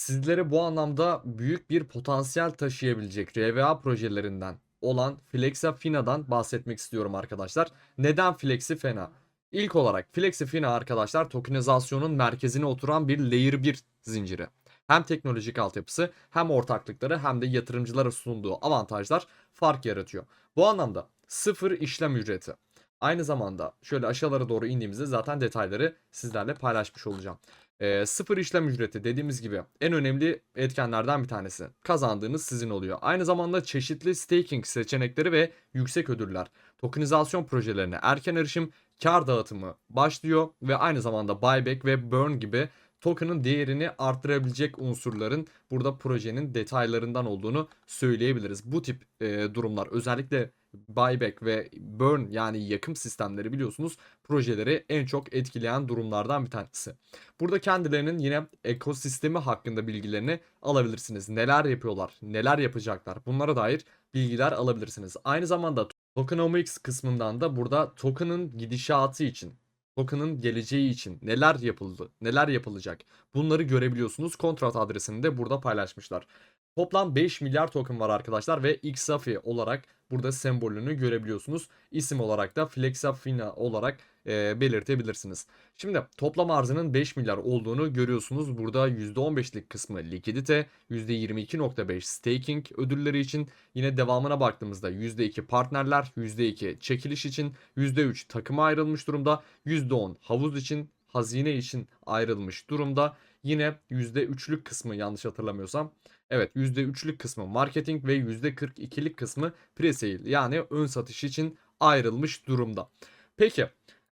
Sizlere bu anlamda büyük bir potansiyel taşıyabilecek RWA projelerinden olan Flexa Fina'dan bahsetmek istiyorum arkadaşlar. Neden Flexi Fina? İlk olarak Flexi Fina arkadaşlar tokenizasyonun merkezine oturan bir Layer 1 zinciri. Hem teknolojik altyapısı hem ortaklıkları hem de yatırımcılara sunduğu avantajlar fark yaratıyor. Bu anlamda sıfır işlem ücreti. Aynı zamanda şöyle aşağılara doğru indiğimizde zaten detayları sizlerle paylaşmış olacağım. Ee, sıfır işlem ücreti dediğimiz gibi en önemli etkenlerden bir tanesi. Kazandığınız sizin oluyor. Aynı zamanda çeşitli staking seçenekleri ve yüksek ödüller. Tokenizasyon projelerine erken erişim, kar dağıtımı başlıyor ve aynı zamanda buyback ve burn gibi token'ın değerini arttırabilecek unsurların burada projenin detaylarından olduğunu söyleyebiliriz. Bu tip e, durumlar özellikle buyback ve burn yani yakım sistemleri biliyorsunuz projeleri en çok etkileyen durumlardan bir tanesi. Burada kendilerinin yine ekosistemi hakkında bilgilerini alabilirsiniz. Neler yapıyorlar, neler yapacaklar bunlara dair bilgiler alabilirsiniz. Aynı zamanda tokenomics kısmından da burada token'ın gidişatı için token'ın geleceği için neler yapıldı, neler yapılacak bunları görebiliyorsunuz. Kontrat adresini de burada paylaşmışlar. Toplam 5 milyar token var arkadaşlar ve XAFI olarak burada sembolünü görebiliyorsunuz. İsim olarak da Flexafina olarak e, belirtebilirsiniz. Şimdi toplam arzının 5 milyar olduğunu görüyorsunuz. Burada %15'lik kısmı likidite, %22.5 staking ödülleri için yine devamına baktığımızda %2 partnerler, %2 çekiliş için, %3 takıma ayrılmış durumda, %10 havuz için, hazine için ayrılmış durumda. Yine %3'lük kısmı yanlış hatırlamıyorsam Evet %3'lük kısmı marketing ve %42'lik kısmı presale yani ön satış için ayrılmış durumda. Peki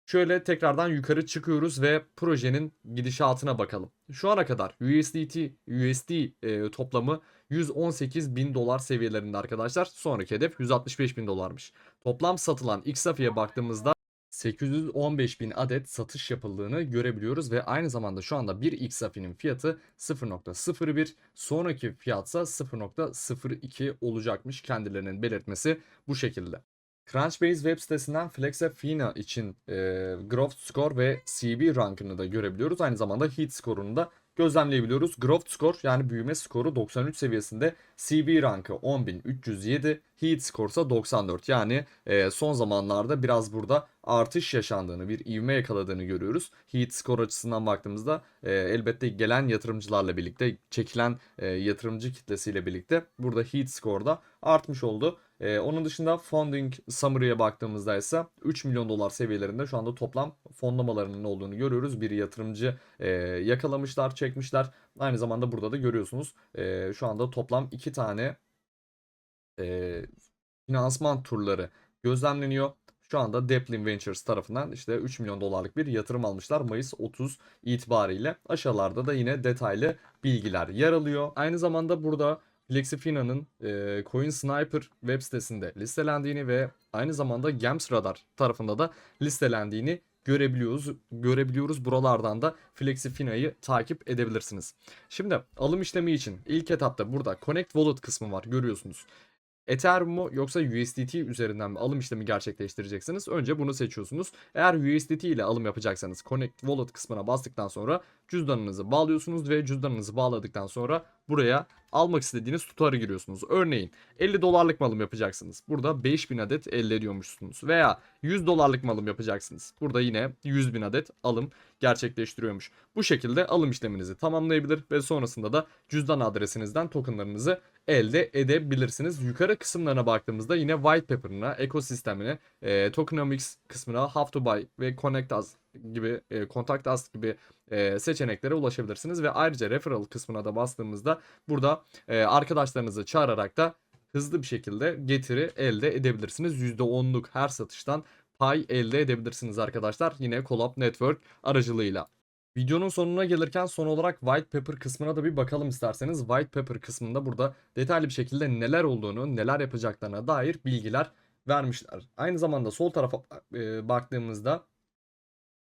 şöyle tekrardan yukarı çıkıyoruz ve projenin gidişatına bakalım. Şu ana kadar USDT USD e, toplamı 118 bin dolar seviyelerinde arkadaşlar. Sonraki hedef 165 bin dolarmış. Toplam satılan XAFI'ye baktığımızda 815 bin adet satış yapıldığını görebiliyoruz ve aynı zamanda şu anda bir XAFI'nin fiyatı 0.01 sonraki fiyatsa 0.02 olacakmış kendilerinin belirtmesi bu şekilde. Crunchbase web sitesinden Flexafina için e, Growth Score ve CB rankını da görebiliyoruz. Aynı zamanda Heat Score'unu da gözlemleyebiliyoruz. Growth Score yani büyüme skoru 93 seviyesinde. CB rankı 10.307. Heat Score ise 94. Yani e, son zamanlarda biraz burada artış yaşandığını, bir ivme yakaladığını görüyoruz. Heat Score açısından baktığımızda e, elbette gelen yatırımcılarla birlikte, çekilen e, yatırımcı kitlesiyle birlikte burada Heat Score'da artmış oldu. Ee, onun dışında funding summary'e baktığımızda ise 3 milyon dolar seviyelerinde şu anda toplam fonlamalarının olduğunu görüyoruz. Bir yatırımcı e, yakalamışlar, çekmişler. Aynı zamanda burada da görüyorsunuz e, şu anda toplam 2 tane e, finansman turları gözlemleniyor. Şu anda Deplin Ventures tarafından işte 3 milyon dolarlık bir yatırım almışlar Mayıs 30 itibariyle. Aşağılarda da yine detaylı bilgiler yer alıyor. Aynı zamanda burada Flexifina'nın e, Coin Sniper web sitesinde listelendiğini ve aynı zamanda Gems Radar tarafında da listelendiğini görebiliyoruz. Görebiliyoruz. Buralardan da Flexifina'yı takip edebilirsiniz. Şimdi alım işlemi için ilk etapta burada Connect Wallet kısmı var görüyorsunuz. Ethereum mu yoksa USDT üzerinden mi alım işlemi gerçekleştireceksiniz? Önce bunu seçiyorsunuz. Eğer USDT ile alım yapacaksanız Connect Wallet kısmına bastıktan sonra cüzdanınızı bağlıyorsunuz ve cüzdanınızı bağladıktan sonra buraya almak istediğiniz tutarı giriyorsunuz. Örneğin 50 dolarlık malım yapacaksınız. Burada 5000 adet elde ediyormuşsunuz. Veya 100 dolarlık malım yapacaksınız. Burada yine 100 bin adet alım gerçekleştiriyormuş. Bu şekilde alım işleminizi tamamlayabilir ve sonrasında da cüzdan adresinizden tokenlarınızı elde edebilirsiniz. Yukarı kısımlarına baktığımızda yine white paper'ına, ekosistemine, e, tokenomics kısmına, how to buy ve connect us gibi, e, contact us gibi e, seçeneklere ulaşabilirsiniz. Ve ayrıca referral kısmına da bastığımızda burada e, arkadaşlarınızı çağırarak da hızlı bir şekilde getiri elde edebilirsiniz. %10'luk her satıştan pay elde edebilirsiniz arkadaşlar. Yine Collab Network aracılığıyla. Videonun sonuna gelirken son olarak White Paper kısmına da bir bakalım isterseniz. White Paper kısmında burada detaylı bir şekilde neler olduğunu, neler yapacaklarına dair bilgiler vermişler. Aynı zamanda sol tarafa e, baktığımızda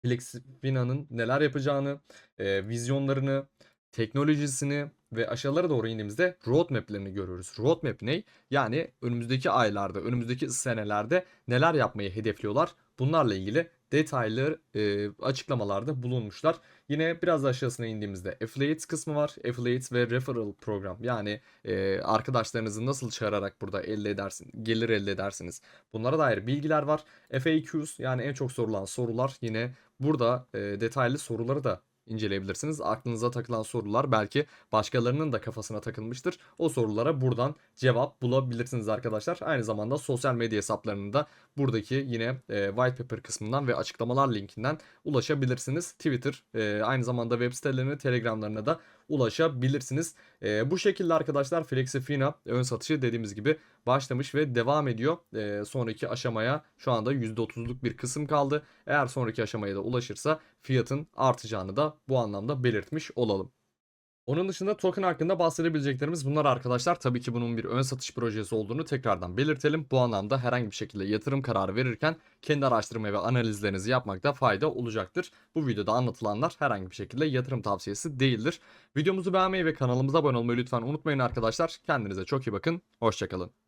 Flexifina'nın neler yapacağını, e, vizyonlarını, teknolojisini ve aşağılara doğru indiğimizde roadmap'lerini görüyoruz. Roadmap ne? Yani önümüzdeki aylarda, önümüzdeki senelerde neler yapmayı hedefliyorlar? Bunlarla ilgili detaylı e, açıklamalarda bulunmuşlar. Yine biraz aşağısına indiğimizde affiliates kısmı var. Affiliates ve referral program. Yani e, arkadaşlarınızı nasıl çağırarak burada elde edersin, gelir elde edersiniz. Bunlara dair bilgiler var. FAQs yani en çok sorulan sorular yine burada e, detaylı soruları da inceleyebilirsiniz. Aklınıza takılan sorular belki başkalarının da kafasına takılmıştır. O sorulara buradan cevap bulabilirsiniz arkadaşlar. Aynı zamanda sosyal medya hesaplarını da buradaki yine e, white paper kısmından ve açıklamalar linkinden ulaşabilirsiniz. Twitter, e, aynı zamanda web sitelerine, telegramlarına da ulaşabilirsiniz. E, bu şekilde arkadaşlar Flexifina ön satışı dediğimiz gibi başlamış ve devam ediyor. E, sonraki aşamaya şu anda %30'luk bir kısım kaldı. Eğer sonraki aşamaya da ulaşırsa fiyatın artacağını da bu anlamda belirtmiş olalım. Onun dışında token hakkında bahsedebileceklerimiz bunlar arkadaşlar. Tabii ki bunun bir ön satış projesi olduğunu tekrardan belirtelim. Bu anlamda herhangi bir şekilde yatırım kararı verirken kendi araştırma ve analizlerinizi yapmakta fayda olacaktır. Bu videoda anlatılanlar herhangi bir şekilde yatırım tavsiyesi değildir. Videomuzu beğenmeyi ve kanalımıza abone olmayı lütfen unutmayın arkadaşlar. Kendinize çok iyi bakın. Hoşçakalın.